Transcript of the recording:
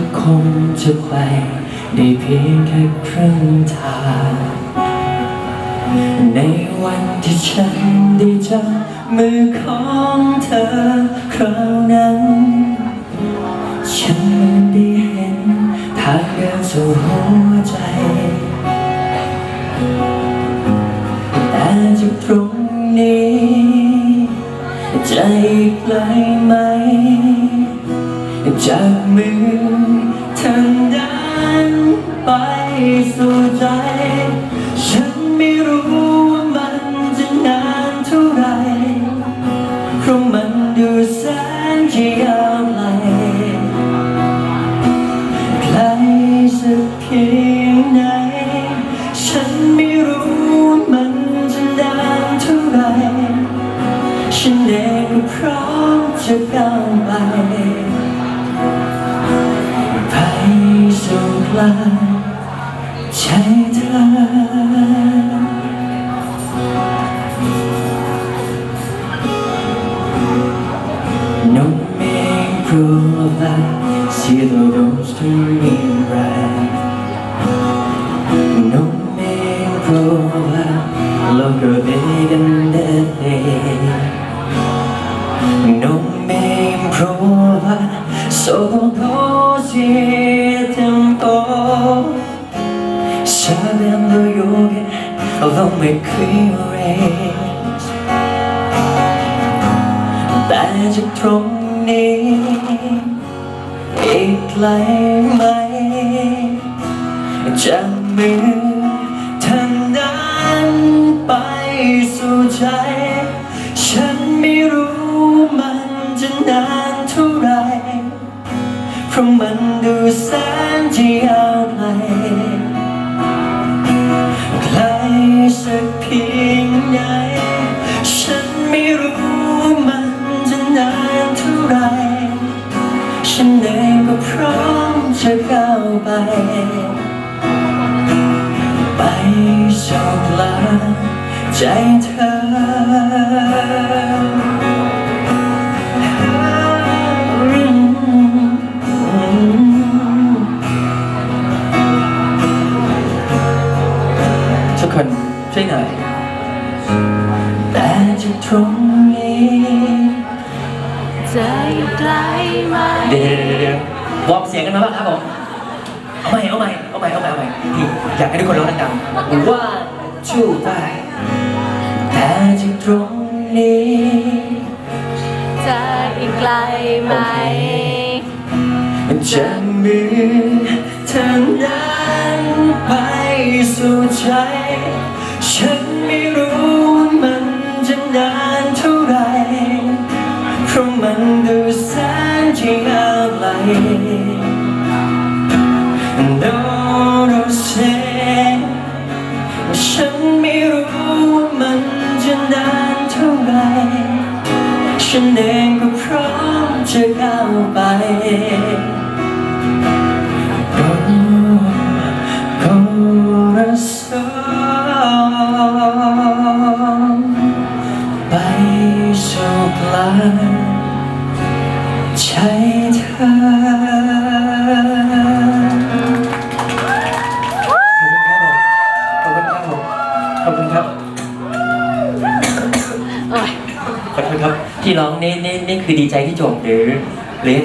ก็คงจะไป ได้เพียงแค่ครึ่งทาง ในวันที่ฉันได้จับมือของเธอคราวนั้น ฉันได้เห็นทางเดินสู่หัวใจ แต่จากตรงนี้ ใจไกลไหม จากมือทางด้านไปสู่ใจ ฉันไม่รู้ว่ามันจะนานเท่าไร เพราะมันดูแสนจะยาวไกลไกลสักเพียงไหน ฉันไม่รู้ว่ามันจะนานเท่าไหรฉันเองก็พร้อมจะก้าวไป กลางใจเธอ Non mi prova se lo stormirai Non mi prova lo che vedi Non mi prova solo così tempo Sabendo io che lo mi qui แต่จากตรงนี้อีกไกลไหมจากมือทางนั้นไปสู่ใจ ราะมันดูแสนจะยาวไกลไกลสักเพียงไหนฉันไม่รู้ว่ามันจะนานเท่าไร ฉันเองก็พร้อมจะก้าวไป ไปสู่กลางใจเธอ ช่วยหน่อย แต่จากตรงนี้จะอยู่ไกลไหมเดี๋ยวเดี๋ยวเดี๋ยววอร์มเสียงกันมาบ้างครับผมเอาใหม่เอาใหม่เอาใหม่เอาใหม่เอาใหม่พี่อยากให้ทุกคนร้องดังๆว่าชูไปแต่จากตรงนี้จะอีกไกลไหมจะมือทางนั้นไปสู่ใจ ฉันไม่รู้ว่ามันจะนานเท่าไร เพราะมันดูแสนจะยาวไกล No no say ฉันไม่รู้ว่ามันจะนานเท่าไร ฉันเองก็พร้อมจะก้าวไป ใจเธอขอบคุณครับผมขอบคุณครับผมขอบคุณครับโอ้ยขอโทษครับที่ร้องนี่นี่นี่คือดีใจที่จบหรือ